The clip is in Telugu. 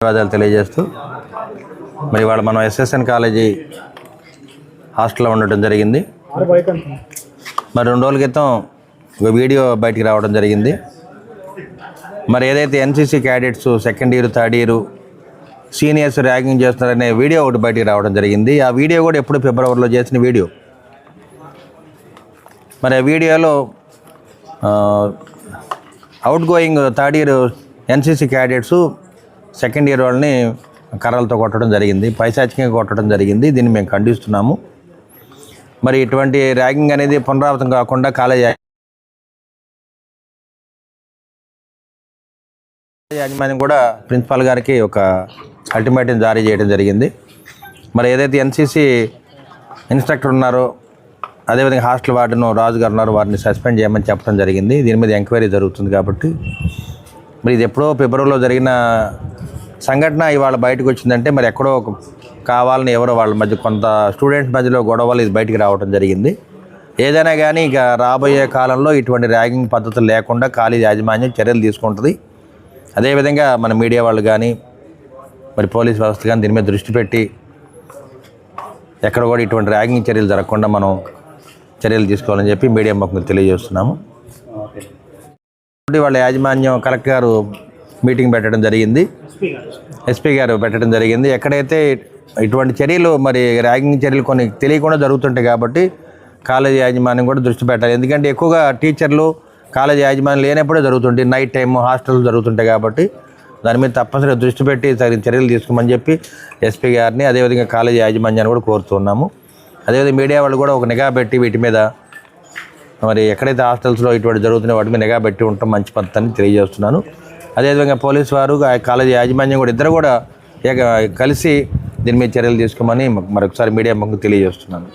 ధన్యవాదాలు తెలియజేస్తూ మరి ఇవాళ మనం ఎస్ఎస్ఎన్ కాలేజీ హాస్టల్లో ఉండటం జరిగింది. మరి రెండు రోజుల క్రితం ఒక వీడియో బయటికి రావడం జరిగింది. మరి ఏదైతే NCC cadets second year third year seniors ragging చేస్తున్నారనే వీడియో ఒకటి బయటికి రావడం జరిగింది. ఆ వీడియో కూడా ఎప్పుడు ఫిబ్రవరిలో చేసిన వీడియో మరి ఆ వీడియోలో outgoing third year NCC cadets second year వాళ్ళని కర్రలతో కొట్టడం జరిగింది. పైశాచికంగా కొట్టడం జరిగింది. దీన్ని మేము ఖండిస్తున్నాము. మరి ఇటువంటి ర్యాగింగ్ అనేది పునరావృతం కాకుండా కాలేజ్ యాజమాన్యం కూడా ప్రిన్సిపాల్ గారికి ఒక అల్టిమేటం జారీ చేయడం జరిగింది. మరి ఏదైతే ఎన్సీసీ ఇన్స్ట్రక్టర్ ఉన్నారో అదేవిధంగా హాస్టల్ వార్డును రాజు గారు ఉన్నారు వారిని సస్పెండ్ చేయమని చెప్పడం జరిగింది. దీని మీద ఎంక్వైరీ జరుగుతుంది కాబట్టి. మరి ఇది ఎప్పుడో ఫిబ్రవరిలో జరిగిన సంఘటన ఇవాళ బయటకు వచ్చిందంటే మరి ఎక్కడో కావాలని ఎవరో వాళ్ళ మధ్య కొంత స్టూడెంట్స్ మధ్యలో గొడవలు ఇది బయటికి రావడం జరిగింది. ఏదైనా కానీ ఇక రాబోయే కాలంలో ఇటువంటి ర్యాగింగ్ పద్ధతులు లేకుండా కాలేజ్ యాజమాన్యం చర్యలు తీసుకుంటుంది. అదేవిధంగా మన మీడియా వాళ్ళు కానీ మరి పోలీస్ వ్యవస్థ కానీ దీని మీద దృష్టి పెట్టి ఎక్కడ కూడా ఇటువంటి ర్యాగింగ్ చర్యలు జరగకుండా మనం చర్యలు తీసుకోవాలని చెప్పి మీడియా ముఖంగా తెలియజేస్తున్నాము. వాళ్ళ యాజమాన్యం కలెక్టర్ గారు మీటింగ్ పెట్టడం జరిగింది. ఎస్పీ గారు పెట్టడం జరిగింది. ఎక్కడైతే ఇటువంటి చర్యలు మరి ర్యాగింగ్ చర్యలు కొన్ని తెలియకుండా జరుగుతుంటాయి కాబట్టి కాలేజీ యాజమాన్యం కూడా దృష్టి పెట్టాలి. ఎందుకంటే ఎక్కువగా టీచర్లు కాలేజీ యాజమాన్యం లేనప్పుడే జరుగుతుంటాయి. నైట్ టైం హాస్టల్ జరుగుతుంటాయి కాబట్టి దాని మీద తప్పనిసరిగా దృష్టి పెట్టి తగిన చర్యలు తీసుకోమని చెప్పి ఎస్పీ గారిని అదేవిధంగా కాలేజీ యాజమాన్యాన్ని కూడా కోరుతున్నాము. అదేవిధంగా మీడియా వాళ్ళు కూడా ఒక నిఘా పెట్టి వీటి మీద మరి ఎక్కడైతే హాస్టల్స్లో ఇటువంటి జరుగుతున్నాయి వాటి మీద నిఘా పెట్టి ఉండటం మంచి పద్ధతి అని తెలియజేస్తున్నాను. అదేవిధంగా పోలీస్ వారు ఆ కాలేజీ యాజమాన్యం కూడా ఇద్దరు కూడా ఏక- కలిసి దీని మీద చర్యలు తీసుకోమని మరొకసారి మీడియా ముఖం తెలియజేస్తున్నాను.